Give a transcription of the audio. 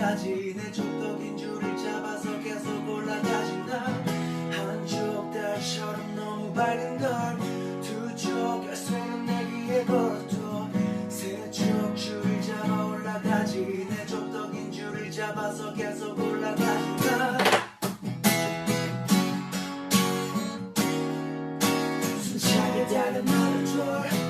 올라가지 내쪽도 긴 줄을 잡아서 계속 올라가지 나 한쪽 달처럼 너무 밝은 걸두쪽 쇠는 내 귀에 걸어둬. 세쪽 줄을 잡아 올라가지 내쪽도 긴 줄을 잡아서 계속 나 숨차게 달려나는 줄